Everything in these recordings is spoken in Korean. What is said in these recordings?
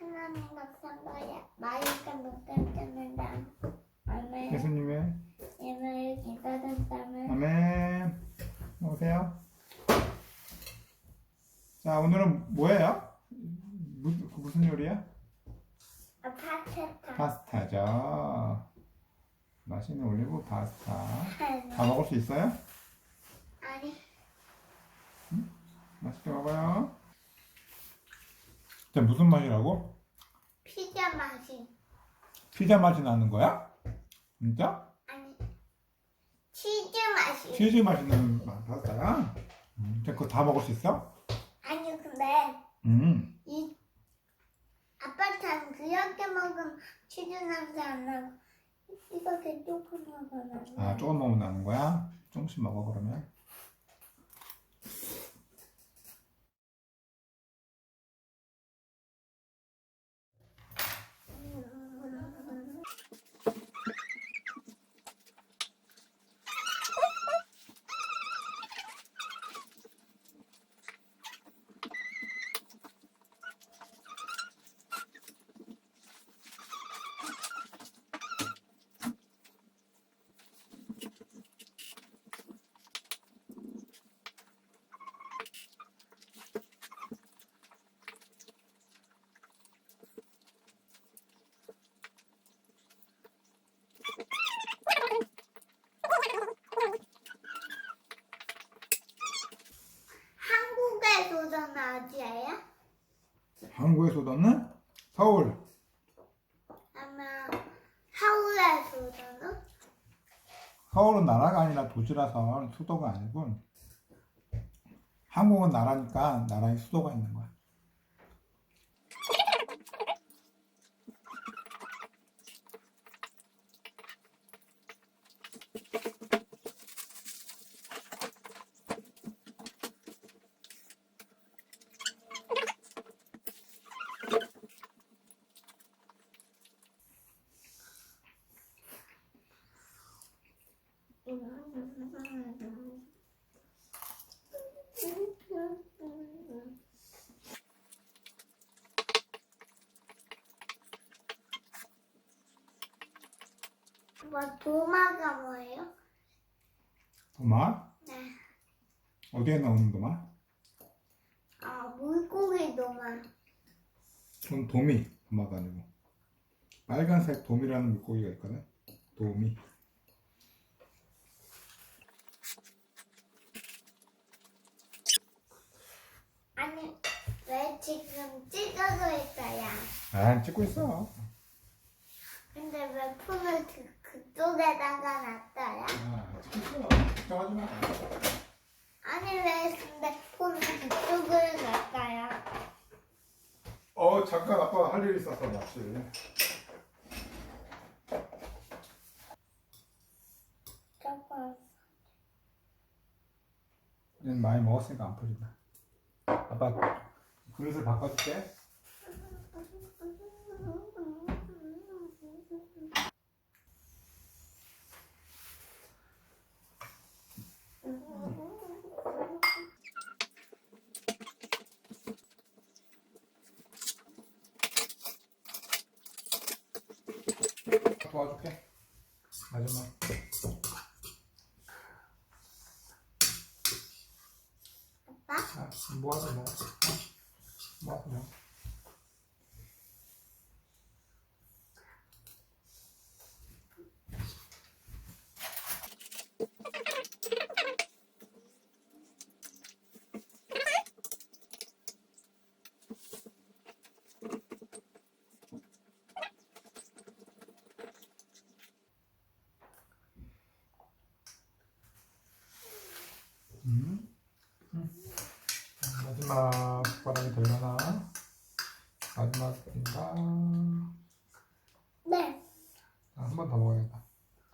하나님 감사합니다. 마이가 못했다면 아멘. 예수님의 예배를 기다렸다면 아멘. 오세요. 자, 오늘은 뭐예요? 무, 그 무슨 요리야? 파스타. 파스타죠. 맛있는 올리브 파스타. 다 아니. 먹을 수 있어요? 아니. 맛있게 먹어요. 진짜 무슨 맛이라고? 피자 맛이. 피자 맛이 나는 거야? 진짜? 아니. 치즈 맛이. 치즈 맛이 나는 마- 파스타야? 음, 그거 다 먹을 수 있어? 아니 근데 음. 이 아빠처럼 그렇게 먹으면 치즈 냄새 안 나고 이렇게 조금 먹으면 아, 조금 먹으면 나는 거야? 조금씩 먹어, 그러면. 도전 어디예요? 한국의 소도는 서울. 아마 서울의 도전은? 서울은 나라가 아니라 도시라서 수도가 아니고 한국은 나라니까 나라의 수도가 있는 거야. 뭐 도마가 뭐예요? 도마? 네. 어디에 나오는 도마? 아 물고기 도마. 그건 도미. 도마가 아니고 빨간색 도미라는 물고기가 있거든. 도미. 아니 왜 지금 찍어서 있어요? 아 찍고 있어. 근데 왜 폰을 그, 그쪽에다가 놨어요? 아 찍고 있어. 걱정하지 마. 아니 왜 근데 폰을 그쪽으로 놨어요? 어 잠깐 아빠 할일 있었어 낚시. 조금 얘는 많이 먹었으니까 안 풀린다. 아빠 그릇을 바꿔줄게. 도와줄게. 마지막. 아빠? 아, 모아서 먹어. 어? 모 마지막 숟가락이 되려나? 마지막인가? 네. 한번 더 먹어야겠다.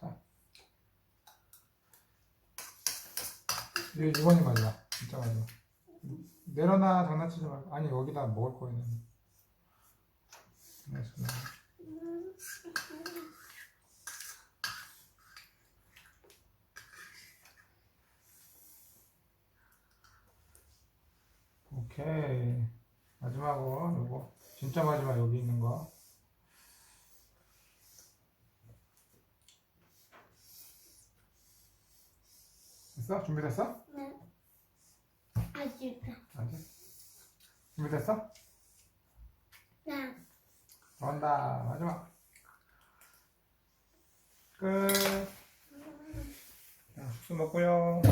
자. 이거 이번이 마지막. 진짜 마지막. 내려놔 장난치지 말고. 아니 여기다 먹을 거에는. 알겠습니다. 오케이. 마지막으로 요거 진짜 마지막 여기 있는 거. 됐어? 준비됐어? 네. 아직. 아직? 준비됐어? 네. 나온다. 마지막. 끝. 자, 숙소 먹고요.